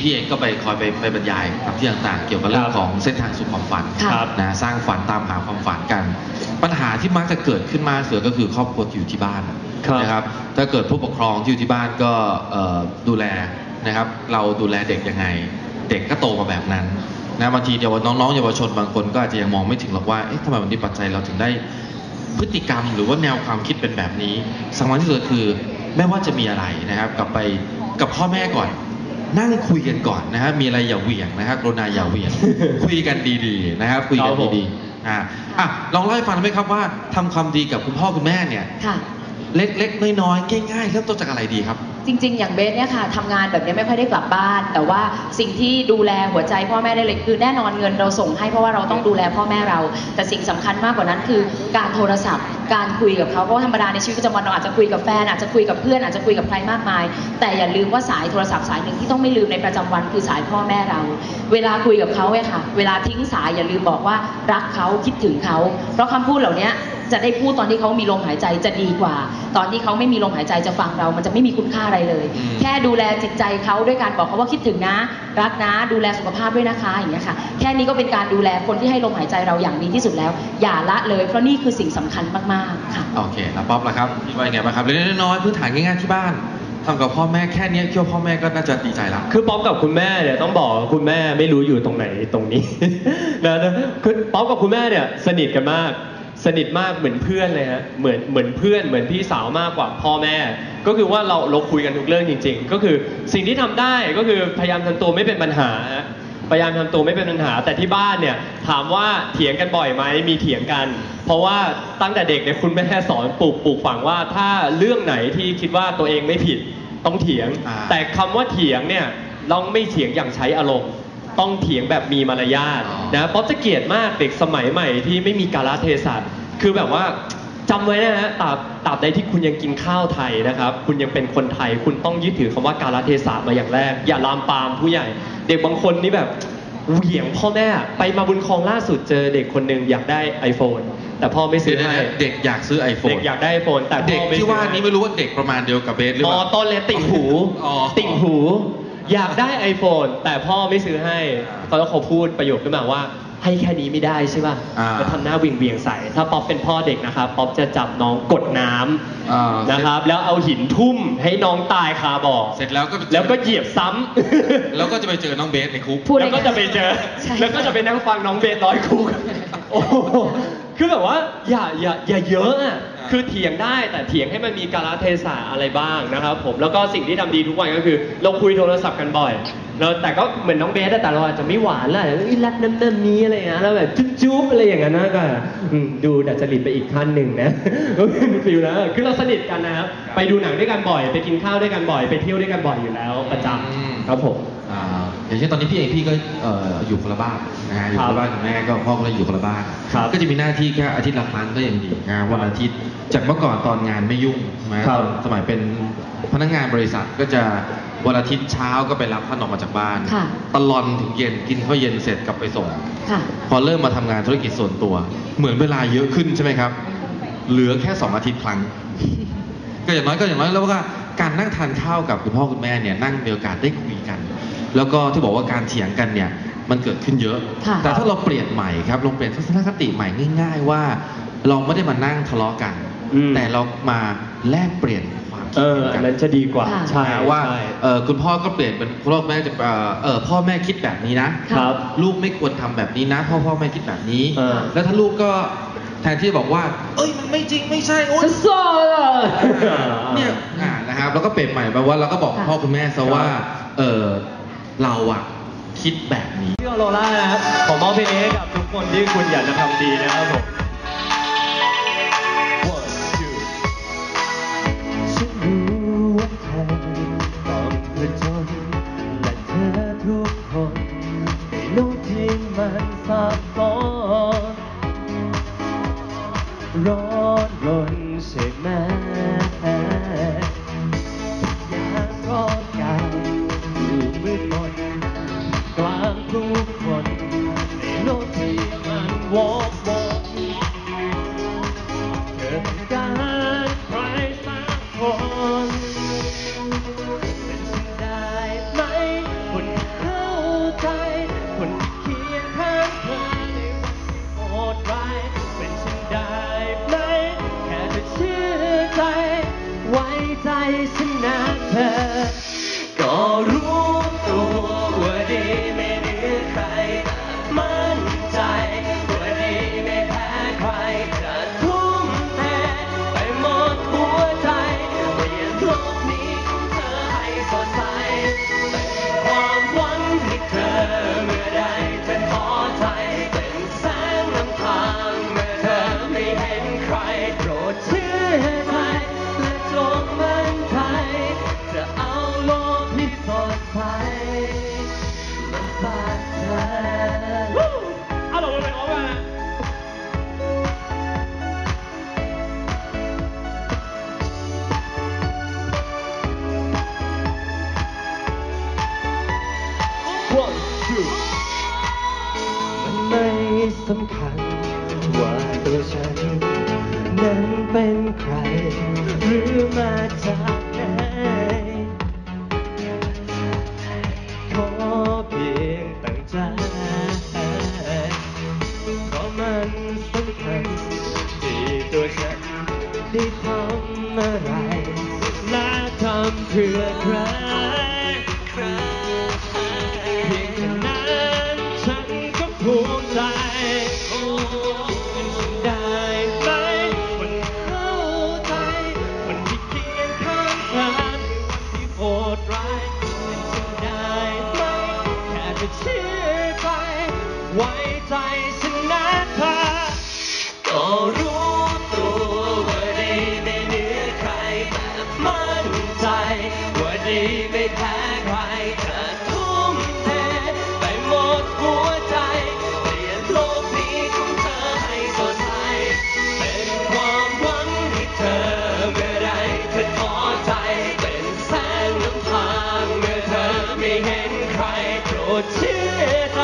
พี่เองก็ไปคอยไปไปบรรยายตามที่ต่างๆ เกี่ยวกับเรื่องครับของเส้นทางสู่ความฝันครับนะสร้างฝันตามหาความฝันกัน ปัญหาที่มักจะเกิดขึ้นมากเสือก็คือครอบครัวที่อยู่ที่บ้านครับนะครับถ้าเกิดผู้ปกครองที่อยู่ที่บ้านก็เอ่อดูแลนะครับ เราดูแลเด็กยังไง เด็กก็โตมาแบบนั้นนะบางทีเยาวน้องๆเยาวชนบางคนก็อาจจะยังมองไม่ถึงหรอกว่าเอ๊ะทำไมวันนี้ปัจจัยเราถึงได้พฤติกรรมหรือว่าแนวความคิดเป็นแบบนี้สำคัญที่สุดคือไม่ว่าจะมีอะไรนะครับ กลับไปกับพ่อแม่ก่อน นั่งคุยกันก่อนนะครับมีอะไรอย่าเหวี่ยงนะครับกรุณาอย่าเหวี่ยง คุยกันดีๆนะครับ คุยกันครับผมดีๆอะอะลองเล่าให้ฟังได้ไหมครับว่าทำความดีกับคุณพ่อคุณแม่เนี่ย ค่ะ เล็กๆน้อยๆง่ายๆเริ่มต้นจากอะไรดีครับ จริง ๆ อย่างเบสเนี่ยค่ะทำงานแบบนี้ไม่ค่อยได้กลับบ้าน แต่ว่าสิ่งที่ดูแลหัวใจพ่อแม่ได้เลยคือแน่นอนเงินเราส่งให้เพราะว่าเราต้องดูแลพ่อแม่เรา แต่สิ่งสำคัญมากกว่านั้นคือการโทรศัพท์ การคุยกับเขาเพราะธรรมดาในชีวิตประจำวันเราอาจจะคุยกับแฟนอาจจะคุยกับเพื่อนอาจจะคุยกับใครมากมาย แต่อย่าลืมว่าสายโทรศัพท์สายหนึ่งที่ต้องไม่ลืมในประจำวันคือสายพ่อแม่เรา เวลาคุยกับเขาเนี่ยค่ะ เวลาทิ้งสายอย่าลืมบอกว่ารักเขาคิดถึงเขา เพราะคำพูดเหล่านี้ จะได้พูดตอนที่เขามีลมหายใจจะดีกว่า ตอนที่เขาไม่มีลมหายใจจะฟังเรา มันจะไม่มีคุณค่าอะไรเลยอืมแค่ดูแลจิตใจเขาด้วยการบอกเขาว่าคิดถึงนะ รักนะ ดูแลสุขภาพด้วยนะคะอย่างเงี้ยค่ะ แค่นี้ก็เป็นการดูแลคนที่ให้ลมหายใจเราอย่างดีที่สุดแล้ว อย่าละเลยเพราะนี่คือสิ่งสำคัญมากๆค่ะโอเคแล้วป๊อปล่ะครับคิดว่ายังไงบ้างครับเล็กๆน้อยๆพื้นฐานง่ายๆที่บ้านทำกับพ่อแม่แค่เนี้ยคิดว่าพ่อแม่ก็น่าจะดีใจแล้วคือป๊อปกับคุณแม่เนี่ยต้องบอกว่าคุณแม่ไม่รู้อยู่ตรงไหนตรงนี้นะนะคือป๊อปกับคุณแม่เนี่ยสนิทกันมาก สนิทมากเหมือนเพื่อนเลยฮะเหมือนเหมือนเพื่อนเหมือนพี่สาวมากกว่าพ่อแม่ ก็คือว่าเราเราคุยกันทุกเรื่องจริง ๆ ก็คือสิ่งที่ทำได้ก็คือพยายามทำตัวไม่เป็นปัญหาฮะพยายามทำตัวไม่เป็นปัญหา แต่ที่บ้านเนี่ยถามว่าเถียงกันบ่อยไหมมีเถียงกัน เพราะว่าตั้งแต่เด็กเนี่ยคุณแม่สอนปลูกปลูกฝังว่าถ้าเรื่องไหนที่คิดว่าตัวเองไม่ผิดต้องเถียงอ่าแต่คำว่าเถียงเนี่ยเราไม่เถียงอย่างใช้อารมณ์ ต้องเถียงแบบมีมารยาทอ๋อนะป๊อปจะเกลียดมากเด็กสมัยใหม่ที่ไม่มีกาลเทศะคือแบบว่าจำไว้นะฮะตราบตราบใดที่คุณยังกินข้าวไทยนะครับ คุณยังเป็นคนไทย คุณต้องยึดถือคำว่ากาลเทศะมาอย่างแรก อย่าลามปามผู้ใหญ่ เด็กบางคนนี่แบบเหวี่ยงพ่อแม่ไปมาบุญครองล่าสุดเจอเด็กคนหนึ่งอยากได้ iPhone แต่พ่อไม่ซื้อให้เด็กอยากซื้อ iPhone เด็กอยากได้ iPhone แต่พ่อเด็กไม่ที่ซื้อว่าให้นี้ไม่รู้ว่าเด็กประมาณเดียวกับเบสหรือมเปอล่าต้นเลยติ่งหูอ๋อติ่งหู อยากได้ iPhone แต่พ่อไม่ซื้อให้เขาแล้วเขาพูดประโยคขึ้นมาว่า ให้แค่นี้ไม่ได้ใช่ป่ะอ่า แล้วทำหน้าเวียงเวียงๆใส่ถ้าป๊อปเป็นพ่อเด็กนะครับป๊อปจะจับน้องกดน้ำอ่านะครับ แล้วเอาหินทุ่มให้น้องตายคาบ่อเสร็จแล้วก็แล้วก็เหยียบซ้ำ แล้วก็จะไปเจอน้องเบสในคุก พูด แล้วก็จะไปเจอ ใช่ แล้วก็จะไปนั่งฟังน้องเบสร้อยคุก โอ้โหคือแบบว่าอย่าอย่าอย่าเยอะอะอ่า คือเถียงได้แต่เถียงให้มันมีกาลเทศะอะไรบ้างนะครับ ผมแล้วก็สิ่งที่ทำดีทุกวันก็คือ เราคุยโทรศัพท์กันบ่อยแล้วแต่ก็เหมือนน้องเบสอะแต่เราอาจจะไม่หวานเลยอีรักน้ำน้ำนี้อะไรอย่างเงี้ยแล้วแบบจุ๊บจุ๊บอะไรอย่างเงี้ยนะก็อืมดูดัดจริตไปอีกขั้นหนึ่งนะ ก็เป็นฟิลนะคือเราสนิทกันนะครับไปดูหนังด้วยกันบ่อย ไปกินข้าวด้วยกันบ่อย ไปเที่ยวด้วยกันบ่อยอยู่แล้วประจำครับผม อ่าอย่างเช่นตอนนี้พี่เองพี่ก็เอ่ออยู่คนละบ้านนะฮะอยู่คนละบ้านกับแม่ก็พ่อก็เลยอยู่คนละบ้านครับก็จะมีหน้าที่แค่อาทิตย์ละครั้งก็ยังดีนะวันอาทิตย์จากเมื่อก่อนตอนงานไม่ยุ่งใช่ไหมครับตอนสมัยเป็นพนักงานบริษัทก็จะวันอาทิตย์เช้าก็ไปรับท่านออกมาจากบ้านค่ะ ตลอนถึงเย็นกินข้าวเย็นเสร็จกลับไปส่ง ค่ะ พอเริ่มมาทำงานธุรกิจส่วนตัว เหมือนเวลาเยอะขึ้นใช่ไหมครับ เหลือแค่สองอาทิตย์ครั้ง ก็อย่างน้อยก็อย่างน้อยแล้วว่าการนั่งทานข้าวกับคุณพ่อคุณแม่เนี่ยนั่งมีโอกาสได้คุยกัน แล้วก็ที่บอกว่าการเถียงกันเนี่ยมันเกิดขึ้นเยอะ ค่ะแต่ถ้าเราเปลี่ยนใหม่ครับลองเปลี่ยนทัศนคติใหม่ง่าย ๆ ว่า เราไม่ได้มานั่งทะเลาะกัน อืม แต่เรามาแลกเปลี่ยนความคิเอดอเห็นอักันนนั้นจะดีกว่า ค่ะ ใช่นะว่าใช่เอ่อคุณพ่อก็เปลี่ยนเป็นคุณพ่อแม่จะเอ่อเออพ่อแม่คิดแบบนี้นะ ครับลูกไม่ควรทำแบบนี้นะ พ่อพ่อแม่คิดแบบนี้ เออ แล้วถ้าลูกก็แทนที่จะบอกว่า เอ้ยมันไม่จริงไม่ใช่โอ๊ย โซ่เนี่ยอ่านะครับแล้วก็เปลี่ยนใหม่ไปว่าเราก็บอกค่ะพ่อคุณแม่ซะว่าเออ เราอะคิดแบบนี้พี่ออโรล่านะครับขอมอบเพลงนี้ให้กับทุกคนที่คุณอยากจะทำดีนะครับผม One, two ฉันรู้ว่าเธอต้องผจญและเธอทุกคนในโลกที่มันซับซ้อนร้อนรนใช่ มันบาดแผลเอาลงมาเลยเอามามันไม่สำคัญว่าตัวฉัน นั้นเป็นใคร หรือมาจาก พื่ ไม่แพ้ใครเธอทุ่มเทไปหมดหัวใจ เปลี่ยนโลกนี้ของเธอให้สดใส เป็นความหวังให้เธอเมื่อใดเธอท้อใจ เป็นแสงนำทางเมื่อเธอไม่เห็นใครโปรดเชื่อใจ